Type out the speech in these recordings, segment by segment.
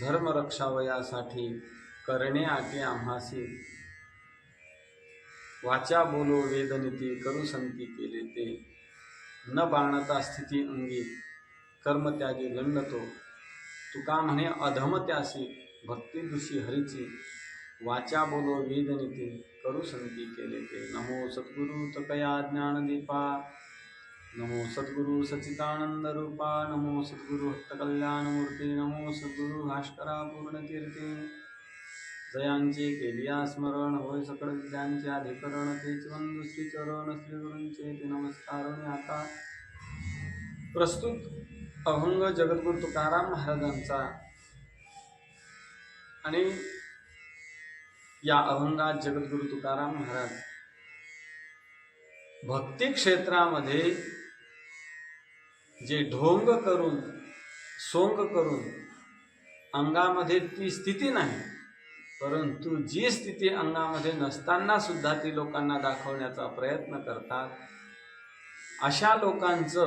धर्म रक्षावयासाठी करणे आटे आम्हासी. वाचा बोलो वेदनिती करू संती केले ते. न बाणता स्थिती अंगी कर्म त्यागी गंडतो. तुका म्हणे अधम त्यासी भक्ती दुषी हरीची. वाचा बोलो वेदनिती करू संती केले ते. नमो सद्गुरु तकया ज्ञानदीपा. नमो सद्गुरु सचितानंद रूपा नमो सद्गुरु भक्त मूर्ती नमो सद्गुरु भाष्करा पूर्णकीर्ती जयांचे केलिया स्मरण होय सकळ विद्यांचे अधिकरण ते वंदु श्री चरण श्री गुरूंचे ते नमस्कार आता। प्रस्तुत अभंग जगद्गुरु तुकाराम महाराजांचा। आणि या अभंगात जगद्गुरु तुकाराम महाराज भक्ती क्षेत्रामध्ये जे ढोंग करून सोंग करून अंगामध्ये ती स्थिती नाही परंतु जी स्थिती अंगामध्ये नसताना सुद्धा ती लोकांना दाखवण्याचा प्रयत्न करतात अशा लोकांचं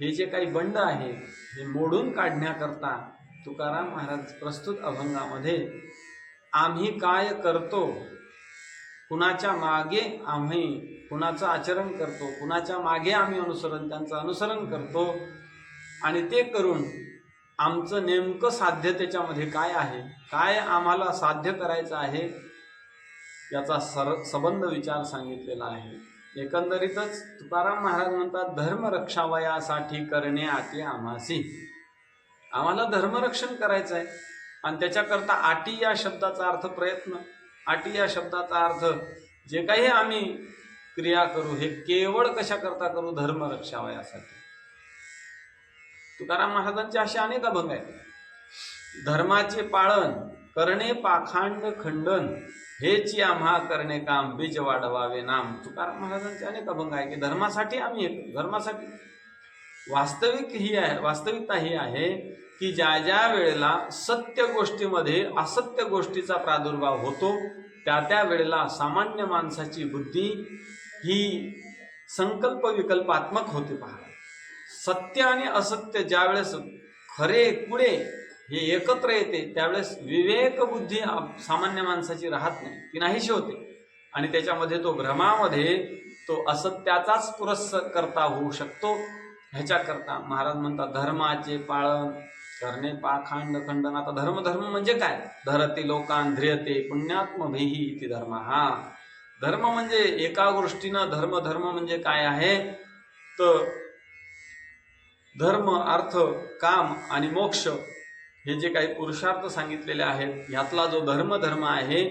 हे जे काही बंड आहे हे मोडून काढण्याकरता तुकाराम महाराज प्रस्तुत अभंगामध्ये आम्ही काय करतो? कुणाच्या मागे आम्ही कुणाचं आचरण करतो कुणाच्या मागे आम्ही अनुसरण त्यांचं अनुसरण करतो. आणि ते करून आमचं नेमकं साध्य त्याच्यामध्ये काय आहे काय आम्हाला साध्य करायचं आहे याचा सर सबंध विचार सांगितलेला आहे. एकंदरीतच तुकाराम महाराज म्हणतात धर्म रक्षावयासाठी करणे आटी आम्हासी. आम्हाला धर्मरक्षण करायचं आहे. आणि त्याच्याकरता आटी या शब्दाचा अर्थ प्रयत्न आटी या शब्दाचा अर्थ जे काही आम्ही क्रिया करू हे केवळ कशा करता करू धर्म रक्षावयासाठी तुकाराम महाराजांचे असे अनेक अभंग आहेत. धर्माचे पाळन करणे पाखांड खंडन हेची आम्हा करणे काम बीज वाढवावे नाम. तुकाराम महाराजांचे अनेक अभंग आहे की धर्मासाठी आम्ही धर्मासाठी. वास्तविक ही आहे वास्तविकता ही आहे की ज्या ज्या वेळेला सत्य गोष्टीमध्ये असत्य गोष्टीचा प्रादुर्भाव होतो त्या त्या वेळेला सामान्य माणसाची बुद्धी ही संकल्प विकल्पात्मक होते पहा. सत्य आणि असत्य ज्यावेळेस खरे कुडे हे एकत्र येते त्यावेळेस विवेक बुद्धी सामान्य माणसाची राहत नाही ती नाहीशी होते. आणि त्याच्यामध्ये तो भ्रमामध्ये तो असत्याचाच पुरस्कार करता होऊ शकतो. ह्याच्याकरता महाराज म्हणतात धर्माचे पाळन करणे पाखांड खंडन. आता धर्म धर्म म्हणजे काय? धरती लोकान ध्रियते पुण्यात्म भेही इति धर्म. हा धर्म म्हणजे एका गोष्टीनं धर्म धर्म म्हणजे काय आहे? तर धर्म अर्थ काम आणि मोक्ष हे जे काही पुरुषार्थ सांगितलेले आहेत यातला जो धर्म धर्म आहे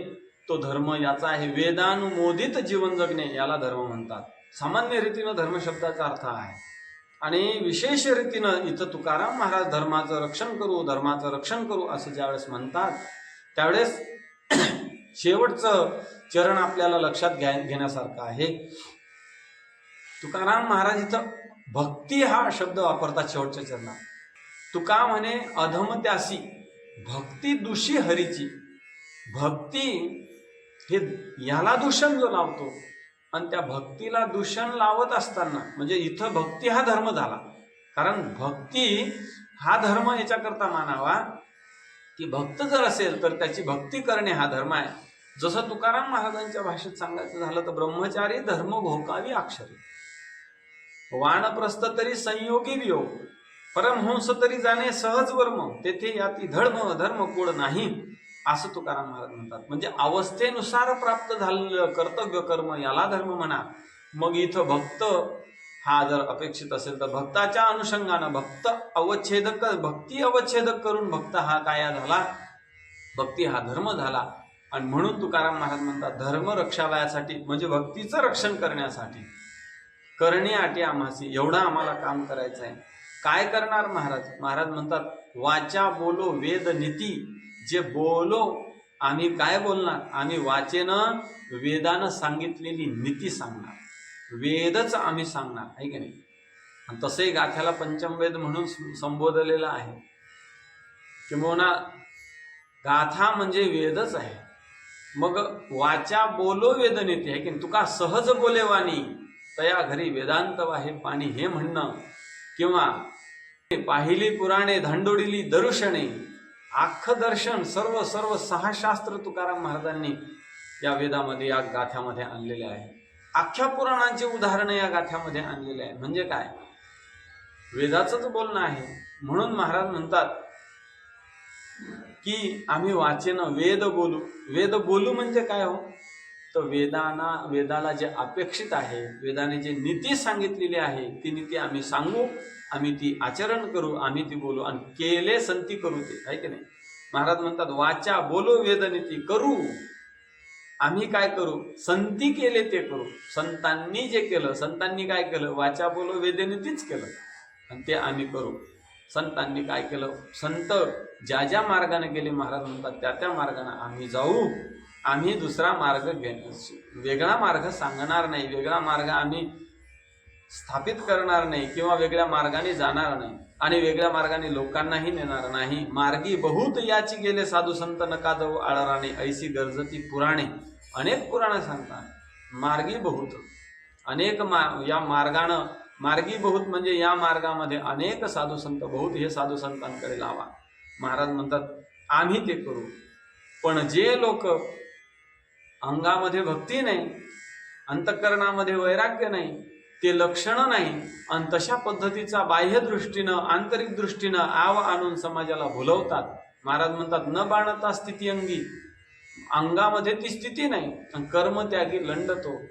तो धर्म याचा आहे. वेदानुमोदित जीवन जगणे याला धर्म म्हणतात. सामान्य रीतीनं धर्म शब्दाचा अर्थ आहे. आणि विशेष रीतीनं इथं तुकाराम महाराज धर्माचं रक्षण करू धर्माचं रक्षण करू असं ज्यावेळेस म्हणतात त्यावेळेस शेवटचं चरण आपल्याला लक्षात घ्या घेण्यासारखं आहे. तुकाराम महाराज इथं भक्ती हा शब्द वापरतात शेवटच्या चरणात. तुका म्हणे अधमत्यासी भक्ती दुषी हरीची. भक्ती हे याला दूषण जो लावतो आणि त्या भक्तीला दूषण लावत असताना म्हणजे इथं भक्ती हा धर्म झाला. कारण भक्ती हा धर्म याच्याकरता मानावा. की भक्त जर असेल तर त्याची भक्ती करणे हा धर्म आहे. जसं तुकाराम महाराजांच्या भाषेत सांगायचं झालं तर ब्रह्मचारी धर्म भोकावी अक्षरी. वानप्रस्थ तरी संयोगी वियोग परमहंस तरी जाणे सहज वर्म तेथे याती धर्म धर्म कोड नाही असं तुकाराम महाराज म्हणतात. म्हणजे अवस्थेनुसार प्राप्त झालेलं कर्तव्य कर्म याला धर्म म्हणा. मग इथं भक्त हा जर अपेक्षित असेल तर भक्ताच्या अनुषंगानं भक्त अवच्छेदक भक्ती अवच्छेदक करून भक्त हा काया झाला? भक्ती हा धर्म झाला. आणि म्हणून तुकाराम महाराज म्हणतात धर्म रक्षावयासाठी म्हणजे भक्तीचं रक्षण करण्यासाठी करणे आटी आम्हासी एवढं आम्हाला काम करायचं आहे. काय करणार महाराज? महाराज म्हणतात वाचा बोलो वेद नीती. जे बोलो आम्ही काय बोलणार? आम्ही वाचेनं वेदानं सांगितलेली नीती सांगणार. वेदच आम्ही सांगणार आहे की नाही? आणि तसंही गाथ्याला पंचमवेद म्हणून संबोधलेलं आहे. किंबहुना गाथा म्हणजे वेदच आहे. मग वाचा बोलो वेद नेते आहे की तुका सहज बोलेवानी तया घरी वेदांत वाहे पाणी हे म्हणणं. किंवा पाहिली पुराणे धांडोडिली दर्शने अख्खं दर्शन सर्व सर्व सहा शास्त्र तुकाराम महाराजांनी या वेदामध्ये या गाथ्यामध्ये आणलेले आहे. अख्ख्या पुराणांची उदाहरणं या गाथ्यामध्ये आणलेले आहे म्हणजे काय? वेदाचंच बोलणं आहे. म्हणून महाराज म्हणतात की आम्ही वाचेन वेद बोलू. वेद बोलू म्हणजे काय हो? तर वेदाना वेदाला जे अपेक्षित आहे वेदाने जे नीती सांगितलेली आहे ती नीती आम्ही सांगू आम्ही ती आचरण करू आम्ही ती बोलू आणि केले संती करू ते. आहे की नाही? महाराज म्हणतात वाचा बोलो वेदनीती करू. आम्ही काय करू? संती केले ते करू. संतांनी जे केलं संतांनी काय केलं? वाचा बोलो वेदनीतीच केलं. आणि ते आम्ही करू. संतांनी काय केलं? संत ज्या ज्या मार्गाने गेले महाराज म्हणतात त्या त्या मार्गाने आम्ही जाऊ. आम्ही दुसरा मार्ग घेण्या वेगळा मार्ग सांगणार नाही. वेगळा मार्ग आम्ही स्थापित करणार नाही किंवा वेगळ्या मार्गाने जाणार नाही आणि वेगळ्या मार्गाने लोकांनाही नेणार नाही मार्गी बहुत याची गेले साधू संत नका जाऊ आळराने ऐशी गरजती पुराणे. अनेक पुराणं सांगतात. मार्गी बहुत. अनेक मा या मार्गानं मार्गी बहुत म्हणजे या मार्गामध्ये अनेक साधू संत बहुत हे साधू संतांकडे लावा. महाराज म्हणतात आम्ही ते करू. पण जे लोक अंगामध्ये भक्ती नाही अंतकरणामध्ये वैराग्य नाही ते लक्षणं नाही. आणि तशा पद्धतीचा बाह्यदृष्टीनं आंतरिक दृष्टीनं आव आणून समाजाला भुलवतात महाराज म्हणतात न बाणता स्थिती अंगी. अंगामध्ये ती स्थिती नाही आणि कर्मत्यागी लंडतो.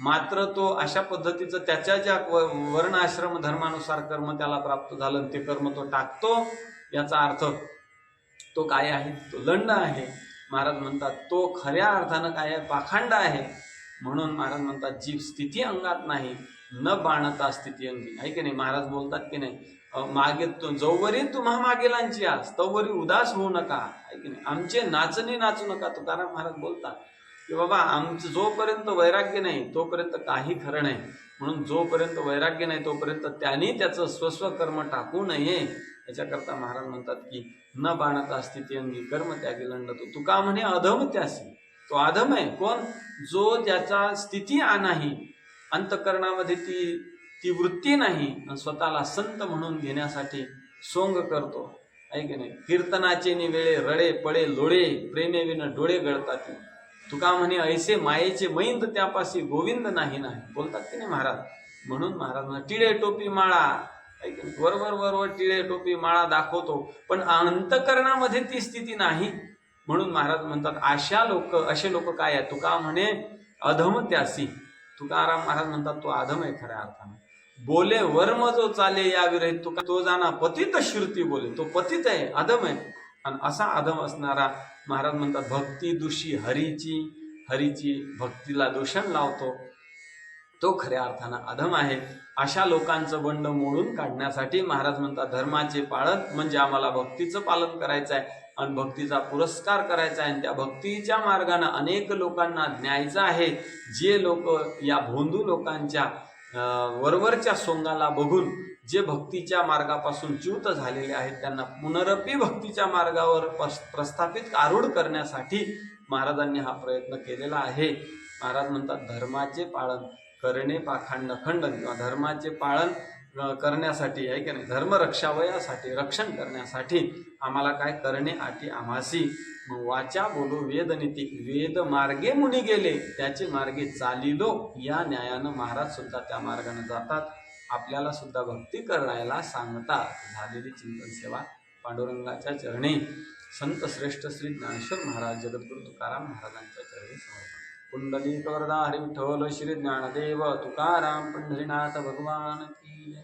मात्र तो अशा पद्धतीचं त्याच्या ज्या व- वर्ण आश्रम धर्मानुसार कर्म त्याला प्राप्त झालं आणि ते कर्म तो टाकतो याचा अर्थ तो काय आहे? तो लंड आहे. महाराज म्हणतात तो खऱ्या अर्थानं काय आहे? पाखंड आहे. म्हणून महाराज म्हणतात जी स्थिती अंगात नाही न बाणता स्थिती अंगी आहे की नाही? महाराज बोलतात की नाही मागे तु- जोवरी तुम्हा मागेलांची आस तोवरी उदास होऊ नका. आहे की नाही? आमचे नाचणी नाचू नका. तुकाराम महाराज बोलतात की बाबा आमचं जोपर्यंत वैराग्य नाही तोपर्यंत काही खरं नाही. म्हणून जोपर्यंत वैराग्य नाही तोपर्यंत त्यांनी त्याचं स्वस्व कर्म टाकू नये. याच्याकरता महाराज म्हणतात की न बाणता स्थिती अंगी कर्म त्यागी लंडतो. तुका म्हणे अधम त्यासी. तो अधम आहे. कोण? जो त्याचा स्थिती आ नाही अंतकरणामध्ये ती ती वृत्ती नाही आणि स्वतःला संत म्हणून घेण्यासाठी सोंग करतो. आहे की नाही? कीर्तनाचे नि वेळे रडे पळे लोळे प्रेमेविन डोळे गळतात. तुका म्हणे ऐसे मायेचे मैंद त्यापाशी गोविंद नाही नाही. बोलतात की नाही महाराज? म्हणून महाराज म्हणा टिळे टोपी माळा. ऐक नाही? वरवर वरवर टिळे टोपी माळा दाखवतो पण अंतकरणामध्ये ती स्थिती नाही. म्हणून महाराज म्हणतात अशा लोक असे लोक काय आहे तुका म्हणे अधम त्यासी. तुकाराम महाराज म्हणतात तो अधम आहे खऱ्या अर्थानं. बोले वर्म जो चाले या विरहित तुका तो जाणा पतित श्रुती बोले तो पतित आहे अधम आहे. आणि असा अधम असणारा महाराज म्हणतात भक्ती दुषी हरीची हरीची भक्तीला दूषण लावतो तो खऱ्या अर्थानं अधम आहे. अशा लोकांचं बंड मोडून काढण्यासाठी महाराज म्हणतात धर्माचे पाळन म्हणजे आम्हाला भक्तीचं पालन करायचं आहे आणि भक्तीचा पुरस्कार करायचा आहे. आणि त्या भक्तीच्या मार्गानं अनेक लोकांना न्यायचं आहे. जे लोक या भोंदू लोकांच्या वरवरच्या सोंगाला बघून जे भक्तीच्या मार्गापासून च्युत झालेले आहेत त्यांना पुनरपी भक्तीच्या मार्गावर प्रस्थापित आरूढ करण्यासाठी महाराजांनी हा प्रयत्न केलेला आहे. महाराज म्हणतात धर्माचे पालन करणे पाखंड खंडन किंवा धर्माचे पालन करण्यासाठी आहे की नाही? धर्मरक्षावयासाठी रक्षण करण्यासाठी आम्हाला काय करणे? आटी आम्हासी मग वाचा बोलो वेदनीती वेद मार्गे मुनी गेले त्याचे मार्गे चालिलो. या न्यायानं महाराज सुद्धा त्या मार्गाने जातात. आपल्याला सुद्धा भक्ती करायला सांगतात. झालेली चिंतन सेवा पांडुरंगाच्या चरणी. संत श्रेष्ठ श्री ज्ञानेश्वर महाराज जगद्गुरु तुकाराम महाराजांच्या चरणी समर्पण. पुंडलिक वरदा हरी विठ्ठल श्री ज्ञानदेव तुकाराम पंढरीनाथ भगवान की